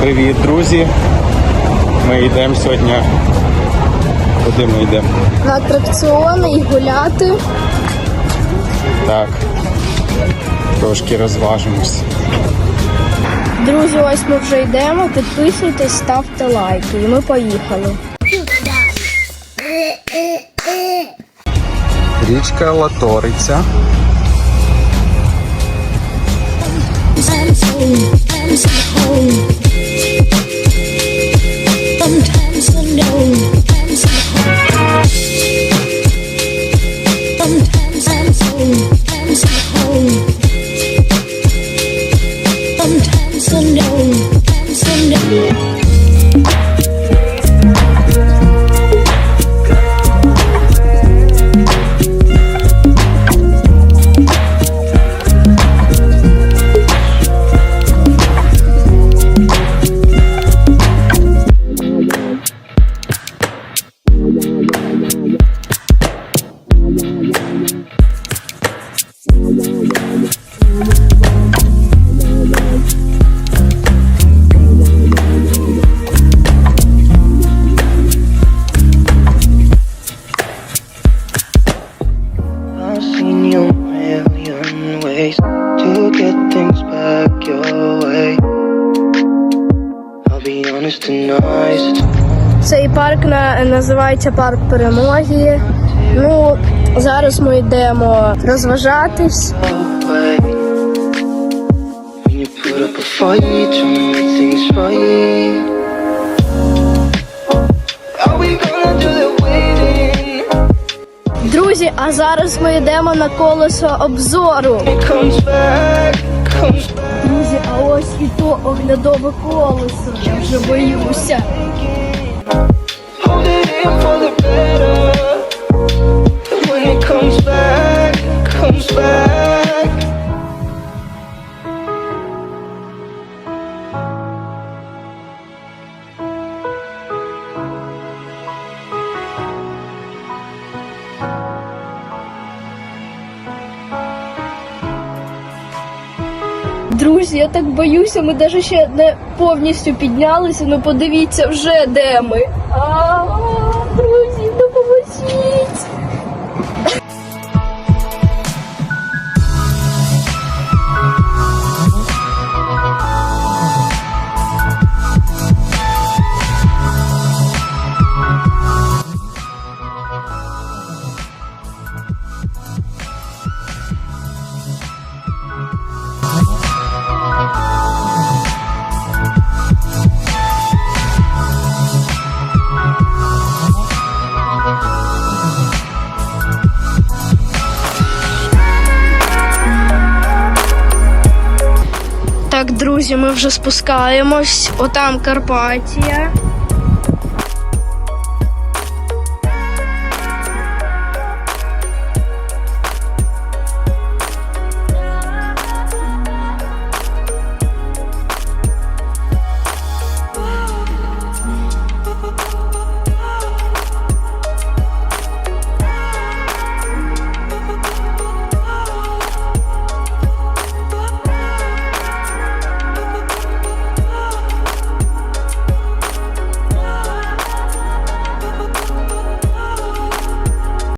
Привіт, друзі. Ми йдемо сьогодні. Куди ми йдемо? на атракціони і гуляти. Так. Трошки розважимось. Друзі, ось ми вже йдемо. Підписуйтесь, ставте лайки. І ми поїхали. Річка Латориця. so known. I'm so. Things back your way. I'll be honest tonight. Цей парк на, називається парк перемоги. Ну, зараз ми йдемо розважатись. Друзі, а зараз ми йдемо на колесо обзору. Друзі, а ось і то оглядове колесо. Я вже боюся. Друзі, я так боюся, ми навіть ще не повністю піднялися. Ну подивіться вже де ми. А, друзі, ми вже спускаємось. Отам Карпатія.